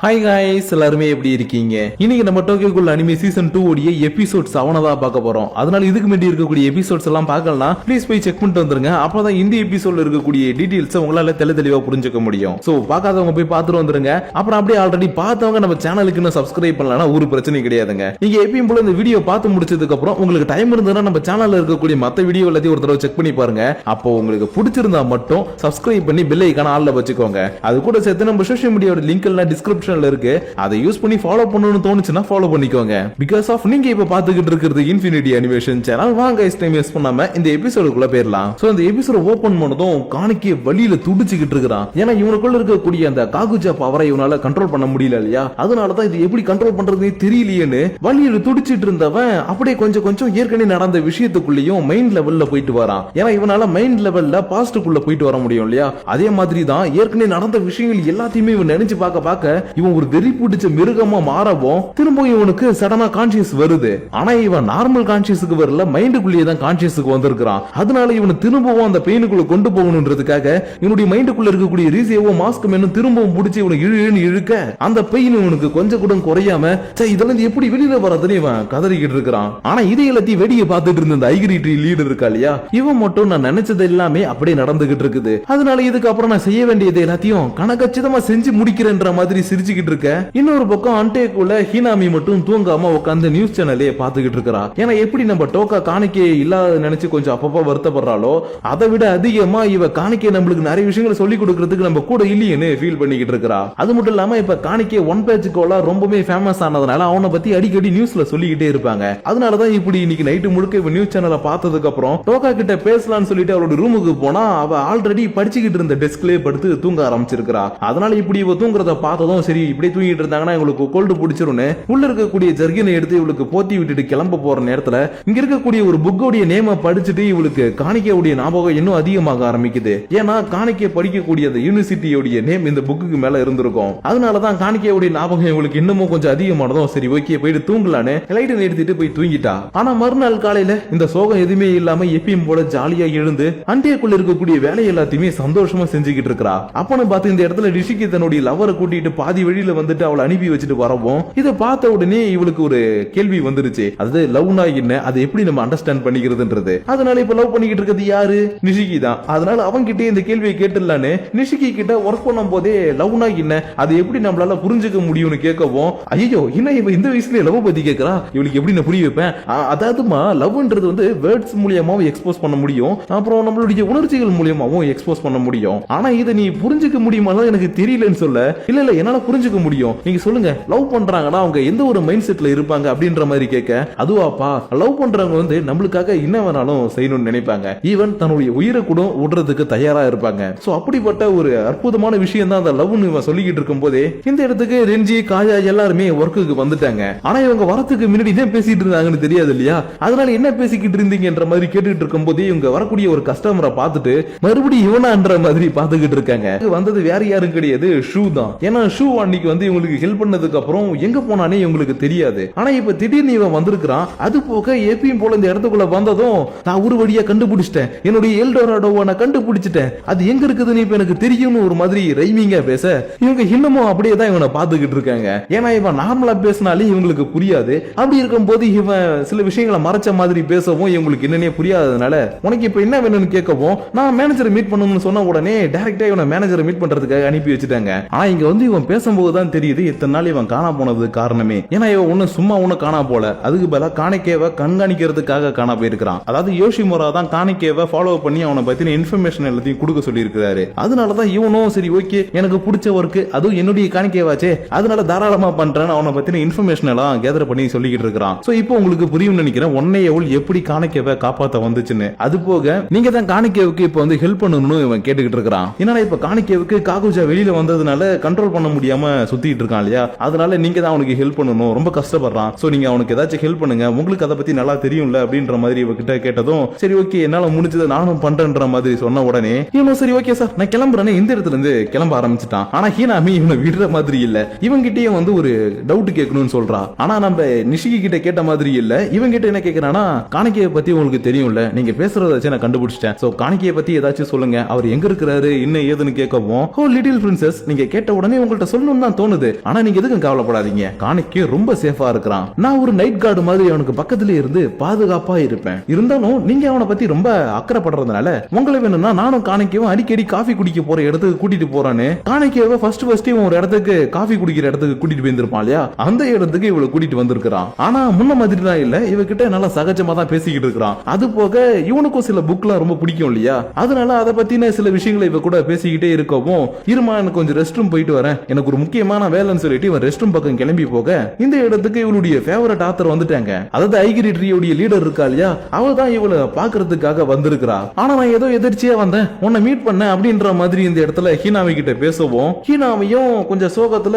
Hi guys எல்லாருமே எப்படி இருக்கீங்க? இன்னைக்கு நம்ம டோக்கியோக்குள்ள அனிமே சீசன் டூ உடைய எபிசோட் செவனை தான் பார்க்க போறோம். அதனால இதுக்கு முன்னாடி இருக்கக்கூடிய எபிசோட்ஸ் எல்லாம் பார்க்கலாம் ப்ளீஸ் போய் செக் பண்ணிட்டு வந்துருங்க. அப்பதான் இந்த எபிசோட்ல இருக்கக்கூடிய டீடைல்ஸ் உங்களால தெளி தெளிவா புரிஞ்சுக்க முடியும். சோ பார்க்காதவங்க போய் பார்த்துட்டு வந்துருங்க. அப்புறம் அப்படியே ஆல்ரெடி பார்த்தவங்க நம்ம சேனலுக்கு இன்னும் சப்ஸ்கிரைப் பண்ணலன்னா ஒரு பிரச்சனை கிடையாதுங்க. நீங்க எப்பயும் போல இந்த வீடியோ பார்த்து முடிச்சதுக்கு அப்புறம் உங்களுக்கு டைம் இருந்ததுன்னா நம்ம சேனல்ல இருக்கக்கூடிய மத்த வீடியோ எல்லாத்தையும் ஒரு தடவை செக் பண்ணி பாருங்க. அப்போ உங்களுக்கு பிடிச்சிருந்தா மட்டும் சப்ஸ்கிரைப் பண்ணி பெல் ஐக்கான ஆள்ல வச்சுக்கோங்க. அது கூட சேர்த்து நம்ம சோஷியல் மீடியாவோட லிங்க் எல்லாம் டிஸ்கிரிப்ஷன்ல இருக்கு. அதை யூஸ் பண்ணி ஃபாலோ பண்ணணும்னு தோணுச்சுன்னா ஃபாலோ பண்ணிக்கோங்க. பிகாஸ் ஆஃப் நீங்க இப்ப பாத்துக்கிட்டு இருக்கிறது இன்ஃபினிட்டி அனிமேஷன் சேனல் வாங்க டைம் வேஸ்ட் பண்ணாம இந்த எபிசோடுக்குள்ள போயிடலாம் சோ இந்த எபிசோட ஓபன் பண்ணதும் காணிக்க வழியில துடிச்சுக்கிட்டு இருக்கிறான். ஏன்னா இவனுக்குள்ள இருக்கக்கூடிய அந்த காகுஜா பவரை இவனால கண்ட்ரோல் பண்ண முடியல இல்லையா? அதனாலதான் இது எப்படி கண்ட்ரோல் பண்றதுனே தெரியலையேன்னு வழியில துடிச்சிட்டு இருந்தவன் அப்படியே கொஞ்சம் கொஞ்சம் ஏற்கனவே நடந்த விஷயத்துக்குள்ளேயும் மைண்ட் லெவல்ல போயிட்டு வரான். ஏன்னா இவனால மைண்ட் லெவல்ல பாஸ்டுக்குள்ள போயிட்டு வர முடியும் இல்லையா? அதே மாதிரி தான் ஏற்கனவே நடந்த விஷயங்கள் எல்லாத்தையுமே இவன் நினைச்சு பார்க்க பார்க்க இவன் ஒரு வெறி பிடிச்ச மிருகமா மாறவும் திரும்ப இவனுக்கு சடனா கான்சியஸ் வருது. ஆனா இவன் நார்மல் கான்சியஸுக்கு வரல மைண்டுக்குள்ளேயே தான் கான்சியஸுக்கு வந்திருக்கிறான். அதனால இவனை திரும்பவும் அந்த பெயினுக்குள்ள கொண்டு போகணுன்றதுக்காக இவனுடைய மைண்டுக்குள்ள இருக்கக்கூடிய ரீசியவோ மாஸ்க் மேனும் திரும்பவும் பிடிச்சி இவனை இழு இழுன்னு இழுக்க அந்த பெயின் இவனுக்கு கொஞ்சம் கூட குறையாம சே இதெல்லாம் இருந்து எப்படி வெளியில வரதுன்னு இவன் கதறிக்கிட்டு இருக்கிறான். ஆனா இதை எல்லாத்தையும் வெடியை பார்த்துட்டு இருந்த இந்த ஐகிரிட்டி லீடர் இருக்கா இல்லையா? இவன் மட்டும் நான் நினைச்சது எல்லாமே அப்படியே நடந்துகிட்டு இருக்குது. அதனால இதுக்கப்புறம் நான் செய்ய வேண்டியது எல்லாத்தையும் கணக்கச்சிதமா செஞ்சு முடிக்கிறேன்ற மாதிரி சிரிச்சுக்கிட்டு இருக்க. இன்னொரு பக்கம் அன்டேக்குள்ள ஹீனாமி மட்டும் தூங்காம உட்காந்து நியூஸ் சேனலே பாத்துக்கிட்டு இருக்கா ஏன்னா எப்படி நம்ம டோக்கா காணிக்கை இல்லாத நினைச்சு கொஞ்சம் அப்பப்போ வருத்தப்படுறாளோ அதை விட அதிகமா இவ காணிக்கை நம்மளுக்கு நிறைய விஷயங்களை சொல்லி கொடுக்கறதுக்கு நம்ம கூட இல்லையேன்னு ஃபீல் பண்ணிக்கிட்டு இருக்கறா. அது மட்டும் இல்லாம இப்ப காணிக்கை ஒன் பேஜ் கோலா ரொம்பவே ஃபேமஸ் ஆனதுனால அவனை பத்தி அடிக்கடி நியூஸ்ல சொல்லிக்கிட்டே இருப்பாங்க. அதனாலதான் இப்படி இன்னைக்கு நைட்டு முழுக்க இப்ப நியூஸ் சேனலை பார்த்ததுக்கு அப்புறம் டோக்கா கிட்ட பேசலாம்னு சொல்லிட்டு அவளோட ரூமுக்கு போனா அவ ஆல்ரெடி படிச்சுக்கிட்டு இருந்த டெஸ்க்லயே படுத்து தூங்க ஆரம்பிச்சிருக்கா அதனால இப்படி இவ தூங்குறத பார்த்ததும் சரி சரி இப்படி தூங்கிட்டு இருந்தாங்கன்னா இவங்களுக்கு கோல்டு பிடிச்சிரும்னு உள்ள இருக்கக்கூடிய ஜர்கினை எடுத்து இவளுக்கு போத்தி விட்டுட்டு கிளம்ப போற நேரத்துல இங்க இருக்கக்கூடிய ஒரு புக்கோடைய நேம படிச்சுட்டு இவளுக்கு காணிக்கையுடைய ஞாபகம் இன்னும் அதிகமாக ஆரம்பிக்குது. ஏன்னா காணிக்கை படிக்கக்கூடிய அந்த யூனிவர்சிட்டியோடைய நேம் இந்த புக்குக்கு மேல இருந்திருக்கும். அதனாலதான் காணிக்கையுடைய ஞாபகம் இவளுக்கு இன்னமும் கொஞ்சம் அதிகமானதும் சரி ஓகே போயிட்டு தூங்கலான்னு லைட்டை நிறுத்திட்டு போய் தூங்கிட்டா. ஆனா மறுநாள் காலையில இந்த சோகம் எதுவுமே இல்லாம எப்பயும் போல ஜாலியா எழுந்து அண்டையக்குள்ள இருக்கக்கூடிய வேலை எல்லாத்தையுமே சந்தோஷமா செஞ்சுக்கிட்டு இருக்கா அப்பன்னு பார்த்து இந்த இடத்துல ரிஷிக்கு தன்னுடைய லவரை கூட்டிட்டு பாதி வெளியில வந்துட்டு அவளை அனுப்பி வச்சுட்டு வரவும் இதை பார்த்த உடனே இவளுக்கு ஒரு கேள்வி வந்துருச்சு. அதாவது லவ்னா என்ன? அதை எப்படி நம்ம அண்டர்ஸ்டாண்ட் பண்ணிக்கிறதுன்றது? அதனால இப்ப லவ் பண்ணிக்கிட்டு இருக்கிறது யாரு? நிஷிகி தான். அதனால அவங்கிட்டே இந்த கேள்வியை கேட்டுடலான்னு நிஷிகி கிட்ட ஒர்க் பண்ணும் போதே லவ்னா என்ன? அதை எப்படி நம்மளால புரிஞ்சுக்க முடியும்னு கேட்கவும் ஐயோ என்ன இவ இந்த வயசுல லவ் பத்தி கேக்குறா இவளுக்கு எப்படி நான் புரிய வைப்பேன்? அதாவதுமா லவ்ன்றது வந்து வேர்ட்ஸ் மூலியமாவும் எக்ஸ்போஸ் பண்ண முடியும். அப்புறம் நம்மளுடைய உணர்ச்சிகள் மூலியமாவும் எக்ஸ்போஸ் பண்ண முடியும். ஆனா இதை நீ புரிஞ்சுக்க முடியுமா எனக்கு தெரியலன்னு சொல்ல இல்ல இல்ல என்னால புரிஞ்சுக்க முடியும். நீங்க சொல்லுங்க லவ் பண்றாங்கன்னா அவங்க எந்த ஒரு மைண்ட் செட்ல இருப்பாங்க? அப்படின்ற மாதிரி கேட்க அதுவாப்பா லவ் பண்றவங்க வந்து நம்மளுக்காக என்ன வேணாலும் செய்யணும்னு நினைப்பாங்க. ஈவன் தன்னுடைய உயிரை கூட விடுறதுக்கு தயாரா இருப்பாங்க. சோ அப்படிப்பட்ட ஒரு அற்புதமான விஷயம் தான் அந்த லவ்னு இவன் சொல்லிக்கிட்டு இருக்கும் போதே இந்த இடத்துக்கு ரெஞ்சி காயா எல்லாருமே ஒர்க்குக்கு வந்துட்டாங்க. ஆனா இவங்க வரத்துக்கு முன்னாடி என்ன பேசிட்டு இருந்தாங்கன்னு தெரியாது இல்லையா? அதனால என்ன பேசிக்கிட்டு இருந்தீங்கன்ற மாதிரி கேட்டுட்டு இருக்கும் போதே இவங்க வரக்கூடிய ஒரு கஸ்டமரை பார்த்துட்டு மறுபடியும் இவனான்ற மாதிரி பார்த்துக்கிட்டு இருக்காங்க. வந்தது வேற யாரும் கிடையாது ஷூ தான். ஏன்னா ஷூ அன்னைக்கு வந்து இவங்களுக்கு ஹெல்ப் பண்ணதுக்கு அப்புறம் எங்க போனானே இவங்களுக்கு தெரியாது. ஆனா இப்ப திடீர்னு இவன் வந்திருக்கிறான். அது போக எப்பயும் போல இந்த இடத்துக்குள்ள வந்ததும் நான் ஒரு வழியா கண்டுபிடிச்சிட்டேன். என்னுடைய எல்டோராடோவை நான் கண்டுபிடிச்சிட்டேன். அது எங்க இருக்குதுன்னு இப்ப எனக்கு தெரியும்னு ஒரு மாதிரி ரைமிங்கா பேச இவங்க இன்னமும் அப்படியே தான் இவனை பார்த்துக்கிட்டு இருக்காங்க. ஏன்னா இவன் நார்மலா பேசினாலே இவங்களுக்கு புரியாது. அப்படி இருக்கும்போது இவன் சில விஷயங்களை மறைச்ச மாதிரி பேசவும் இவங்களுக்கு என்னன்னே புரியாததுனால உனக்கு இப்ப என்ன வேணும்னு கேட்கவும் நான் மேனேஜரை மீட் பண்ணணும்னு சொன்ன உடனே டைரக்டா இவனை மேனேஜரை மீட் பண்றதுக்காக அனுப்பி வச்சுட்டாங்க. ஆனா இங்க வந்து இவன் பேசும்போது தான் தெரியுது இத்தனை நாள் இவன் காணா போனது காரணமே. ஏன்னா இவன் ஒன்னும் சும்மா ஒன்னும் காணா போல. அதுக்கு பதிலாக காணிக்கேவை கண்காணிக்கிறதுக்காக காணா போயிருக்கிறான். அதாவது யோஷிமுரா தான் காணிக்கேவை ஃபாலோ பண்ணி அவனை பத்தின இன்ஃபர்மேஷன் எல்லாத்தையும் கொடுக்க சொல்லியிருக்கிறாரு. அதனாலதான் இவனும் சரி ஓகே எனக்கு பிடிச்ச ஒர்க்கு அதுவும் என்னுடைய காணிக்கேவாச்சே அதனால தாராளமா பண்றேன்னு அவனை பத்தின இன்ஃபர்மேஷன் எல்லாம் கேதர் பண்ணி சொல்லிக்கிட்டு இருக்கிறான். சோ இப்போ உங்களுக்கு புரியும் நினைக்கிறேன் ஒன்னே எவ்வளவு எப்படி காணிக்கேவை காப்பாத்த வந்துச்சுன்னு. அது போக நீங்க தான் காணிக்கேவுக்கு இப்போ வந்து ஹெல்ப் பண்ணணும்னு இவன் கேட்டுக்கிட்டு இருக்கிறான். ஏன்னா இப்ப காணிக்கேவுக்கு காகுஜா வெளியில வந்ததுனால கண்ட்ரோல் பண்ண முடியாம சுத்திட்டு இருக்கான் இல்லையா? அதனால நீங்க தான் அவனுக்கு ஹெல்ப் பண்ணணும். ரொம்ப கஷ்டப்படுறான். சோ நீங்க அவனுக்கு ஏதாச்சும் ஹெல்ப் பண்ணுங்க. உங்களுக்கு அதை பத்தி நல்லா தெரியும்ல அப்படின்ற மாதிரி இவகிட்ட கேட்டதும் சரி ஓகே என்னால முடிஞ்சதை நானும் பண்றேன்ற மாதிரி சொன்ன உடனே இவனும் சரி ஓகே சார் நான் கிளம்புறேன்னு இந்த இடத்துல இருந்து கிளம்ப ஆரம்பிச்சிட்டான். ஆனா ஹீனாமி இவனை விடுற மாதிரி இல்ல. இவங்கிட்டயும் வந்து ஒரு டவுட் கேட்கணும்னு சொல்றா. ஆனா நம்ம நிஷிகி கிட்ட கேட்ட மாதிரி இல்ல. இவன் கிட்ட என்ன கேக்குறானா காணிக்கையை பத்தி உங்களுக்கு தெரியும்ல. நீங்க பேசுறத வச்சு நான் கண்டுபிடிச்சிட்டேன். சோ காணிக்கையை பத்தி ஏதாச்சும் சொல்லுங்க. அவர் எங்க இருக்கிறாரு? என்ன ஏதுன்னு கேட்கவும் ஓ லிட்டில் பிரின்சஸ் நீங்க கேட்ட உடனே உங்கள்ட்ட சொல்ல கொல்லணும் தான் தோணுது. ஆனா நீங்க எதுக்கும் கவலைப்படாதீங்க. காணிக்கு ரொம்ப சேஃபா இருக்கிறான். நான் ஒரு நைட் கார்டு மாதிரி அவனுக்கு பக்கத்துல இருந்து பாதுகாப்பா இருப்பேன். இருந்தாலும் நீங்க அவனை பத்தி ரொம்ப அக்கறைப்படுறதுனால உங்களை வேணும்னா நானும் காணிக்கவும் அடிக்கடி காஃபி குடிக்க போற இடத்துக்கு கூட்டிட்டு போறான்னு காணிக்கையவை ஃபர்ஸ்ட் ஃபர்ஸ்ட் இவன் ஒரு இடத்துக்கு காஃபி குடிக்கிற இடத்துக்கு கூட்டிட்டு போயிருந்திருப்பான் இல்லையா? அந்த இடத்துக்கு இவளை கூட்டிட்டு வந்திருக்கிறான். ஆனா முன்ன மாதிரிலாம் இல்ல. இவகிட்ட நல்லா சகஜமா தான் பேசிக்கிட்டு இருக்கிறான். அது போக இவனுக்கும் சில புக்லாம் ரொம்ப பிடிக்கும் இல்லையா? அதனால அதை பத்தின சில விஷயங்களை இவ கூட பேசிக்கிட்டே இருக்கவும் இருமா எனக்கு கொஞ்சம் ரெஸ்ட் ரூம் போயிட்டு வரேன். எனக்கு ஒரு முக்கியமான வேலைன்னு சொல்லிட்டு இவன் ரெஸ்ட் ரூம் பக்கம் கிளம்பி போக இந்த இடத்துக்கு இவளுடைய ஃபேவரட் ஆத்தர் வந்துட்டாங்க. அதாவது ஐகிரி ட்ரீயோடைய லீடர் இருக்கா இல்லையா? அவ தான் இவளை பாக்குறதுக்காக வந்திருக்கிறா. ஆனா நான் ஏதோ எதிர்ச்சியா வந்தேன். உன்னை மீட் பண்ண அப்படின்ற மாதிரி இந்த இடத்துல ஹீனாவி கிட்ட பேசவும். ஹீனாவையும் கொஞ்சம் சோகத்துல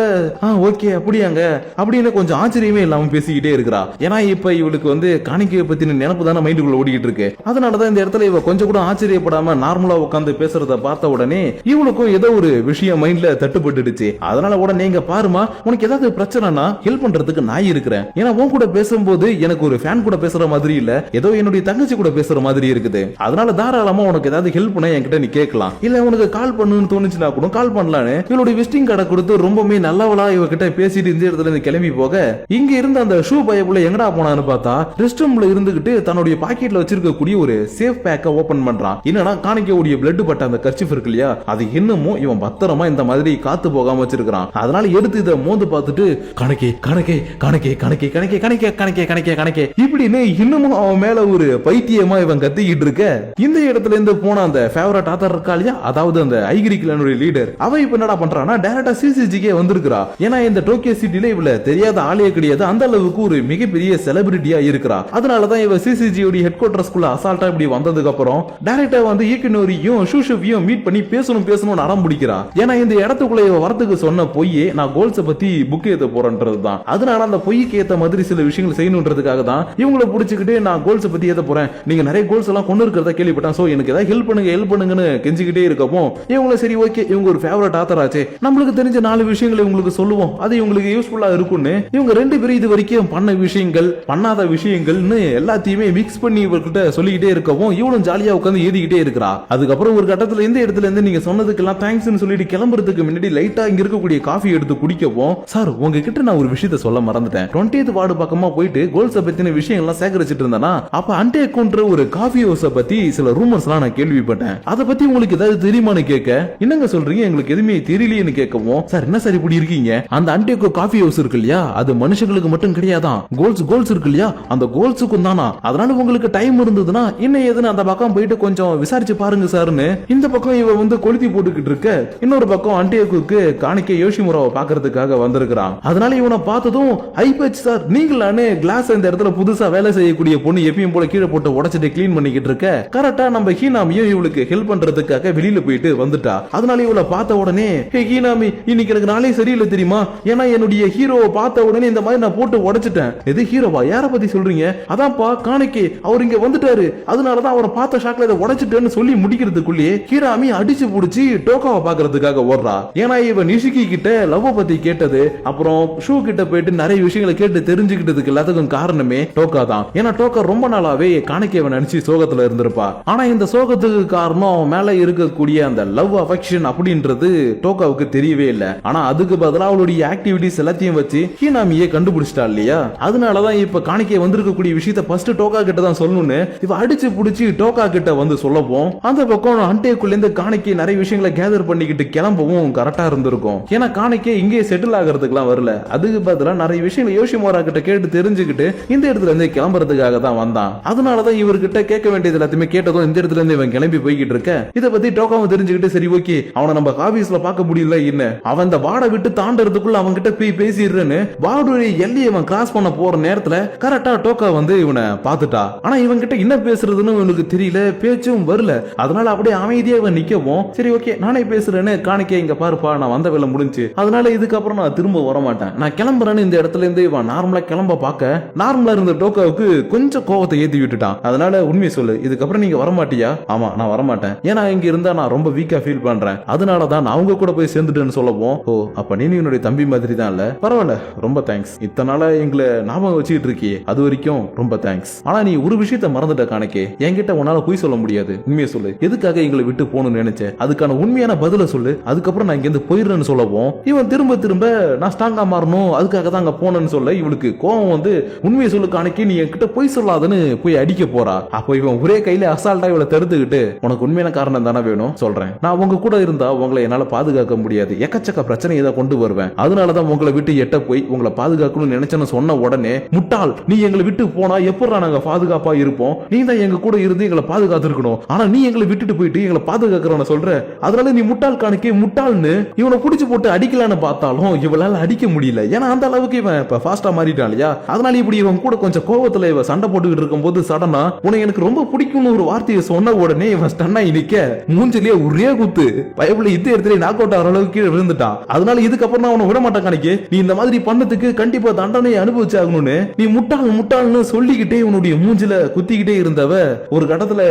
ஓகே அப்படியாங்க அப்படின்னு கொஞ்சம் ஆச்சரியமே இல்லாம பேசிக்கிட்டே இருக்கிறா. ஏன்னா இப்ப இவளுக்கு வந்து காணிக்கையை பத்தின நினைப்பு தானே மைண்டுக்குள்ள ஓடிக்கிட்டு இருக்கு. அதனாலதான் இந்த இடத்துல இவ கொஞ்சம் கூட ஆச்சரியப்படாம நார்மலா உட்காந்து பேசுறத பார்த்த உடனே இவளுக்கும் ஏதோ ஒரு விஷயம் மைண்ட்ல தட்டுப்பட்டுடுச்சு. அதனால உடனே இங்க பாருமா உனக்கு ஏதாவது பிரச்சனைனா ஹெல்ப் பண்றதுக்கு நான் இருக்கிறேன். ஏன்னா உன் கூட பேசும்போது எனக்கு ஒரு ஃபேன் கூட பேசுற மாதிரி இல்ல ஏதோ என்னுடைய தங்கச்சி கூட பேசுற மாதிரி இருக்குது. அதனால தாராளமா உனக்கு ஏதாவது ஹெல்ப் பண்ண என்கிட்ட நீ கேட்கலாம். இல்ல உனக்கு கால் பண்ணுன்னு தோணுச்சுன்னா கூட கால் பண்ணலான்னு இவளுடைய விசிட்டிங் கார்டை கொடுத்து ரொம்பவே நல்லவளா இவகிட்ட பேசிட்டு இந்த இடத்துல இருந்து கிளம்பி போக இங்க இருந்த அந்த ஷூ பையக்குள்ள எங்கடா போனான்னு பார்த்தா ரெஸ்ட் ரூம்ல இருந்துகிட்டு தன்னுடைய பாக்கெட்ல வச்சிருக்கக்கூடிய ஒரு சேஃப் பேக்கை ஓபன் பண்றான். என்னன்னா காணிக்கக்கூடிய பிளட் பட்ட அந்த கர்ச்சிஃப் இருக்கு இல்லையா அது இன்னமும் இவன் பத்திரமா இந்த மாதிரி காத்து போகாம வச்சிருக்கான் அதனால எடுத்து இதை மோந்து பார்த்துட்டு கணக்கே கணக்கே கணக்கே கணக்கே கணக்கே கணக்கே கணக்கே கணக்கே கணக்கே. இப்படின்னு இன்னமும் அவன் மேல ஒரு பைத்தியமா இவன் கத்திக்கிட்டு இருக்க. இந்த இடத்துல இருந்து போன அந்த ஃபேவரட் ஆத்தர் இருக்கா இல்லையா? அதாவது அந்த ஐகிரி கிளனுடைய லீடர் அவ இப்ப என்னடா பண்றான்னா டேரக்டா சிசிஜிக்கே வந்திருக்கிறா. ஏன்னா இந்த டோக்கியோ சிட்டில இவள தெரியாத ஆளே கிடையாது. அந்த அளவுக்கு ஒரு மிகப்பெரிய செலிபிரிட்டியா இருக்கிறா. அதனாலதான் இவ சிசிஜி உடைய ஹெட் குவார்டர்ஸ்குள்ள அசால்ட்டா இப்படி வந்ததுக்கு அப்புறம் டேரக்டா வந்து ஈக்கினோரியும் ஷூஷுவையும் மீட் பண்ணி பேசணும் பேசணும்னு அடம் பிடிக்கிறா. ஏன்னா இந்த இடத்துக்குள்ள இவ வரதுக்கு சொன்ன பொய்யே நான் கோல்ஸ பத்தி புக் ஏத்த போறேன்றது தான் அதனால அந்த பொய்க்கு ஏத்த மாதிரி சில விஷயங்கள் செய்யணுன்றதுக்காக தான் இவங்கள பிடிச்சிக்கிட்டு நான் கோல்ஸை பத்தி ஏத்த போறேன். நீங்க நிறைய கோல்ஸ் எல்லாம் கொண்டு இருக்கிறதா கேள்விப்பட்டேன். சோ எனக்கு ஏதாவது ஹெல்ப் பண்ணுங்க ஹெல்ப் பண்ணுங்கன்னு கெஞ்சிக்கிட்டே இருக்கப்போ இவங்கள சரி ஓகே இவங்க ஒரு ஃபேவரட் ஆத்தர் ஆச்சு. நம்மளுக்கு தெரிஞ்ச நாலு விஷயங்களை இவங்களுக்கு சொல்லுவோம். அது இவங்களுக்கு யூஸ்ஃபுல்லா இருக்கும்னு. இவங்க ரெண்டு பேரும் இது வரைக்கும் பண்ண விஷயங்கள் பண்ணாத விஷயங்கள்னு எல்லாத்தையுமே மிக்ஸ் பண்ணி இவர்கிட்ட சொல்லிக்கிட்டே இருக்கவும் இவளும் ஜாலியா உட்காந்து எழுதிக்கிட்டே இருக்கிறா. அதுக்கப்புறம் ஒரு கட்டத்துல எந்த இடத்துல இருந்து நீங்க சொன்னதுக்கெல்லாம் தேங்க்ஸ்னு சொல்லிட்டு கிளம்புறதுக்கு முன்னாடி லைட்டா இங்க இருக்கக்கூடிய காஃபி எடுத்து குடிக்கவும் சார் உங்ககிட்ட நான் ஒரு விஷயத்த சொல்ல மறந்துட்டேன். டுவெண்ட்டி வார்டு பக்கமா போயிட்டு கோல்ஸ பத்தின விஷயம் எல்லாம் சேகரிச்சிட்டு இருந்தேனா அப்ப அன்டேக்குன்ற ஒரு காஃபி ஹவுஸ பத்தி சில ரூமர்ஸ் எல்லாம் நான் கேள்விப்பட்டேன். அதை பத்தி உங்களுக்கு ஏதாவது தெரியுமான்னு கேட்க என்னங்க சொல்றீங்க? எங்களுக்கு எதுவுமே தெரியலையேன்னு கேட்கவும் சார் என்ன சார் இப்படி இருக்கீங்க? அந்த அண்டேகோ காஃபி ஹவுஸ் இருக்கு இல்லையா? அது மனுஷங்களுக்கு மட்டும் கிடையாதான். கோல்ஸ் கோல்ஸ் இருக்கு இல்லையா? அந்த கோல்ஸுக்கும் தானா? அதனால உங்களுக்கு டைம் இருந்ததுன்னா என்ன ஏதுன்னு அந்த பக்கம் போயிட்டு கொஞ்சம் விசாரிச்சு பாருங்க சார்னு. இந்த பக்கம் இவ வந்து கொளுத்தி போட்டுக்கிட்டு இருக்க இன்னொரு பக்கம் அன்டேக்குக்கு காணிக்கை யோசிமுறாவை பாக்குறதுக்காக வந்திருக்கிறான். அதனால இவனை பார்த்ததும் ஐபேச் சார் நீங்களானே கிளாஸ் இந்த இடத்துல புதுசா வேலை செய்யக்கூடிய பொண்ணு எப்பயும் போல கீழே போட்டு உடச்சிட்டு கிளீன் பண்ணிக்கிட்டு இருக்க. கரெக்டா நம்ம ஹீனாமியும் இவளுக்கு ஹெல்ப் பண்றதுக்காக வெளியில போயிட்டு வந்துட்டா. அதனால இவளை பார்த்த உடனே ஹே ஹீனாமி இன்னைக்கு எனக்கு நாளே சரியில்லை தெரியுமா? ஏன்னா என்னுடைய ஹீரோவை பார்த்த உடனே இந்த மாதிரி நான் போட்டு உடைச்சிட்டேன். எது ஹீரோவா யார பத்தி சொல்றீங்க? அதான்ப்பா காணிக்கை. அவர் இங்க வந்துட்டாரு. அதனாலதான் அவரை பார்த்த ஷாக்ல இதை உடைச்சிட்டேன்னு சொல்லி முடிக்கிறதுக்குள்ளேயே ஹீராமி அடிச்சு புடிச்சு டோக்காவை பாக்குறதுக்காக ஓடுறா. ஏன்னா இவன் நிஷிக்கு கிட்ட லவ் பத்தி கேட்டது அப்புறம் ஷூ கிட்ட போயிட்டு நிறைய விஷயங்களை கேட்டு தெரிஞ்சுக்கிட்டதுக்கு எல்லாத்துக்கும் காரணமே டோக்கா தான். ஏன்னா டோக்கா ரொம்ப நாளாவே காணிக்கையவன் நினைச்சு சோகத்துல இருந்திருப்பா. ஆனா இந்த சோகத்துக்கு காரணம் அவன் மேல இருக்கக்கூடிய அந்த லவ் அஃபெக்ஷன் அப்படின்றது டோக்காவுக்கு தெரியவே இல்லை. ஆனா அதுக்கு பதிலா அவளுடைய ஆக்டிவிட்டிஸ் எல்லாத்தையும் வச்சு ஹீனாமியே கண்டுபிடிச்சிட்டா இல்லையா? அதனாலதான் இப்ப காணிக்கை வந்திருக்கக்கூடிய விஷயத்த ஃபர்ஸ்ட் டோக்கா கிட்ட தான் சொல்லணும்னு இவ அடிச்சு புடிச்சு டோக்கா கிட்ட வந்து சொல்லவும் அந்த பக்கம் அண்டேக்குள்ள இருந்து காணிக்கை நிறைய விஷயங்களை கேதர் பண்ணிக்கிட்டு கிளம்பவும் கரெக்டா இருந்திருக்கும். ஏன்னா காணிக்கை இங்கேயே செட்டில் ஆகிறதுக்குலாம் வரல. அதுக்கு பதிலா நிறைய விஷயங்களை யோசிமோரா கிட்ட கேட்டு தெரிஞ்சுக்கிட்டு இந்த இடத்துல இருந்து கிளம்புறதுக்காக தான் வந்தான். அதனாலதான் இவர்கிட்ட கேட்க வேண்டியது எல்லாத்தையுமே கேட்டதும் இந்த இடத்துல இருந்து இவன் கிளம்பி போய்கிட்டு இருக்க. இதை பத்தி டோக்காவும் தெரிஞ்சுக்கிட்டு சரி ஓகே அவனை நம்ம ஆபீஸ்ல பார்க்க முடியல என்ன? அவன் அந்த வாடை விட்டு தாண்டறதுக்குள்ள அவன் கிட்ட போய் பேசிடுறேன்னு வார்டுடைய எல்லையை அவன் கிராஸ் பண்ண போற நேரத்துல கரெக்டா டோக்கா வந்து இவனை பார்த்துட்டா. ஆனா இவன் கிட்ட என்ன பேசுறதுன்னு இவனுக்கு தெரியல பேச்சும் வரல. அதனால அப்படியே அமைதியா இவன் நிக்கவும். சரி ஓகே நானே பேசுறேன்னு காணிக்க இங்க பாருப்பா நான் வந்த வேலை முடிஞ்சு அதனால இதுக்கப்புறம் நான் திரும்ப வர மாட்டேன் நான் கிளம்புறேன்னு இந்த இடத்துல இருந்து இவன் நார்மலா கிளம்ப பார்க்க நார்மலா இருந்த டோக்காவுக்கு கொஞ்சம் கோவத்தை ஏத்தி விட்டுட்டான். அதனால உண்மையை சொல்லு இதுக்கப்புறம் நீங்க வர மாட்டியா ஆமா நான் வர மாட்டேன் ஏன்னா இங்க இருந்தா நான் ரொம்ப வீக்கா ஃபீல் பண்றேன். அதனால தான் நான் அவங்க கூட போய் சேர்ந்துட்டேன்னு சொல்லவும் ஓ அப்ப நீ என்னுடைய தம்பி மாதிரி தான் இல்ல? பரவாயில்ல ரொம்ப தேங்க்ஸ் இத்தனை நாளா எங்களை ஞாபகம் வச்சுக்கிட்டு இருக்கியே. அது வரைக்கும் ரொம்ப தேங்க்ஸ் ஆனா நீ ஒரு விஷயத்த மறந்துட்ட காணக்கே. என்கிட்ட உன்னால போய் சொல்ல முடியாது. உண்மையை சொல்லு. எதுக்காக எங்களை விட்டு போகணும்னு நினைச்சேன் அதுக்கான உண்மையான பதில சொல்லு. அதுக்கப்புறம் நான் இங்கிருந்து போயிடுறேன்னு சொல்லவும் போவோம் இவன் திரும்ப திரும்ப நான் ஸ்ட்ராங்கா மாறணும் அதுக்காக தான் அங்க போனேன்னு சொல்ல இவளுக்கு கோவம் வந்து உண்மையை சொல்லு காணிக்கி நீ என்கிட்ட பொய் சொல்லாதன்னு போய் அடிக்க போறா. அப்போ இவன் ஒரே கையில அசால்ட்டா இவளை தடுத்துக்கிட்டு உனக்கு உண்மையான காரணம் தானே வேணும்? சொல்றேன். நான் உங்க கூட இருந்தா உங்களை என்னால பாதுகாக்க முடியாது. எக்கச்சக்க பிரச்சனையை தான் கொண்டு வருவேன். அதனாலதான் உங்களை விட்டு எட்ட போய் உங்களை பாதுகாக்கணும்னு நினைச்சேன்னு சொன்ன உடனே முட்டாள் நீ எங்களை விட்டு போனா எப்படா நாங்க பாதுகாப்பா இருப்போம்? நீ தான் எங்க கூட இருந்து எங்களை பாதுகாத்துருக்கணும். ஆனா நீ எங்களை விட்டுட்டு போயிட்டு எங்களை பாதுகாக்கிறவன சொல்ற. அதனால நீ முட்டாள் காணிக்கே முட்டாள்னு இவனை புடிச்சு போட்டு அடிக்கலான்னு பார்த்தாலும் இவளால அடிக்க முடியல. ஏன்னா அந்த அளவுக்கு இவன் இப்போ ஃபாஸ்டா மாறிட்டான் இல்லையா? அதனால இப்படி இவன் கூட கொஞ்சம் கோவத்துல இவன் சண்டை போட்டுக்கிட்டு இருக்கும்போது சடனா உனக்கு எனக்கு ரொம்ப பிடிக்கும்னு ஒரு வார்த்தையை சொன்ன உடனே இவன் ஸ்டன்னா நிற்க மூஞ்சிலேயே ஒரே குத்து. பயப்புல இது இடத்துல நாக் அவுட் ஆகிற அளவுக்கு கீழே விழுந்துட்டான். அதனால இதுக்கப்புறம் நான் விட மாட்டேன் கணக்கு. நீ இந்த மாதிரி பண்ணதுக்கு கண்டிப்பா தண்டனை அனுபவிச்சாகணும்னு. நீ முட்டாள் முட்டாள்னு சொல்லிக்கிட்டே உன்னுடைய மூஞ்சில குத்திக்கிட்டே இருந்தவ ஒரு கட்டத்தில்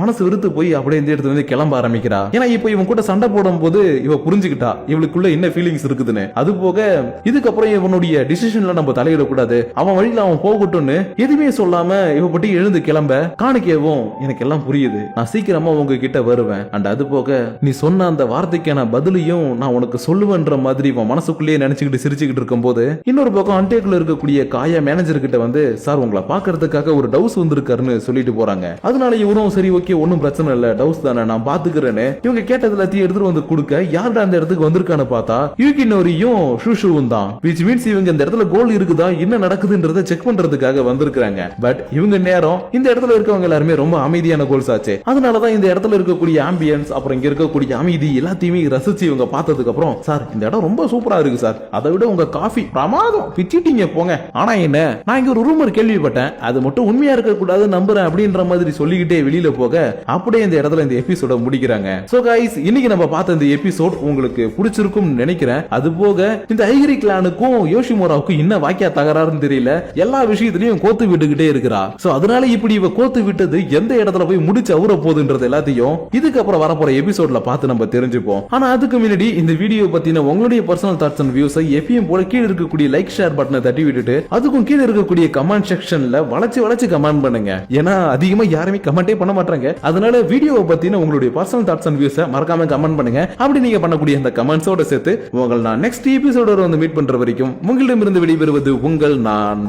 மனசு விருத்து போய் அப்படியே இந்த இடத்துல இருந்து கிளம்ப ஆரம்பிக்கிறா. ஏன்னா இப்போ இவன் கூட சண்டை போடும் போது இவ புரிஞ்சுக்கிட்டா. இவளுக்குள்ள என்ன ஃபீலிங்ஸ் இருக்குதுன்னு. அது போக இதுக்கப்புறம் இவனுடைய டிசிஷன்ல நம்ம தலையிடக்கூடாது. அவன் வழியில அவன் போகட்டும்னு எதுவுமே சொல்லாம இவ பட்டி எழுந்து கிளம்ப காணிக்கவும் எனக்கு எல்லாம் புரியுது. நான் சீக்கிரமா உங்ககிட்ட வருவேன். அண்ட் அது போக நீ சொன்ன அந்த வார்த்தைக்கான பதிலையும் நான் உனக்கு சொல்லுவேன்ற மாதிரி இவன் மனசுக்குள்ளேயே நினைச்சுக்கிட்டு சிரிச்சுக்கிட்டு இருக்கும்போது இன்னொரு பக்கம் அன்டேக்குள்ள இருக்கக்கூடிய காயா மேனேஜர் கிட்ட வந்து சார் உங்களை பாக்குறதுக்காக ஒரு டவுஸ் வந்திருக்காருன்னு சொல்லிட்டு போறாங்க. அதனால இவரும் சரி ஓகே ஒன்றும் பிரச்சனை இல்ல. டவுஸ் தானே நான் பாத்துக்கிறேன்னு இவங்க கேட்டது எல்லாத்தையும் எடுத்துட்டு வந்து கொடுக்க யாருடா அந்த இடத்துக்கு வந்திருக்கான்னு பார்த்தா பார்த்தா யூகினோரியும் ஷூஷுவும் தான். விச் மீன்ஸ் இவங்க இந்த இடத்துல கோல் இருக்குதா என்ன நடக்குதுன்றத செக் பண்றதுக்காக வந்திருக்காங்க பட் இவங்க நேரம் இந்த இடத்துல இருக்கவங்க எல்லாருமே ரொம்ப அமைதியான கோல்ஸ் ஆச்சு. அதனாலதான் இந்த இடத்துல இருக்கக்கூடிய ஆம்பியன்ஸ் அப்புறம் இங்க இருக்கக்கூடிய அமைதி எல்லாத்தையுமே ரசிச்சு இவங்க பார்த்ததுக்கு அப்புறம் சார் இந்த இடம் ரொம்ப சூப்பரா இருக்கு சார். அதை விட உங்க காஃபி பிரமாதம். பிச்சிட்டீங்க போங்க. ஆனா என்ன நான் இங்க ஒரு ரூமர் கேள்விப்பட்டேன். அது மட்டும் உண்மையா இருக்க கூடாது நம்புறேன் அப்படின்ற மாதிரி சொல்லிக்கிட்டே வெளியில போக அப்படியே இந்த இடத்துல இந்த எபிசோட முடிக்கிறாங்க. சோ கைஸ் இன்னைக்கு நம்ம பார்த்த இந்த எபிசோட் உங்களுக்கு பிடிச்சிருக்கும் நினைக்கிறேன். அது போக இந்த ஐகிரி கிளானுக்கும் யோஷிமோராவுக்கும் என்ன வாக்கியா தகராறுன்னு தெரியல. எல்லா விஷயத்திலையும் கோத்து விட்டுக்கிட்டே இருக்கிறா. சோ அதனால இப்படி இவ கோத்து விட்டது எந்த இடத்துல போய் முடிச்சு அவர போகுதுன்றது எல்லாத்தையும் இதுக்கப்புறம் வரப்போற எபிசோட்ல பார்த்து நம்ம தெரிஞ்சுப்போம். ஆனா அதுக்கு முன்னாடி இந்த வீடியோ பத்தின உங்களுடைய பர்சனல் தாட்ஸ் அண்ட் வியூஸை எப்பயும் போல கீழே இருக்கக்கூடிய லைக் ஷேர் பட்டனை தட்டி விட்டுட்டு அதுக்கும் கீழே இருக்கக்கூடிய கமெண்ட் செக்ஷன்ல வளைச்சு வளைச்சு கமெண்ட் பண்ணுங்க. ஏன்னா அதிகமா யாருமே கமெண்டே பண்ண மாட்டாங்க. அதனால வீடியோவை பத்தின உங்களுடைய பர்சனல் தாட்ஸ் அண்ட் வியூஸை மறக்காம கமெண்ட் பண்ணுங்க. அப்படி நீங்க பண்ணக்கூடிய அந்த கமெண்ட்ஸோட சேர்த்து உங்கள் நான் நெக்ஸ்ட் எபிசோட வந்து மீட் பண்ற வரைக்கும் உங்களிடமிருந்து வெளிவருவது உங்கள் நான்.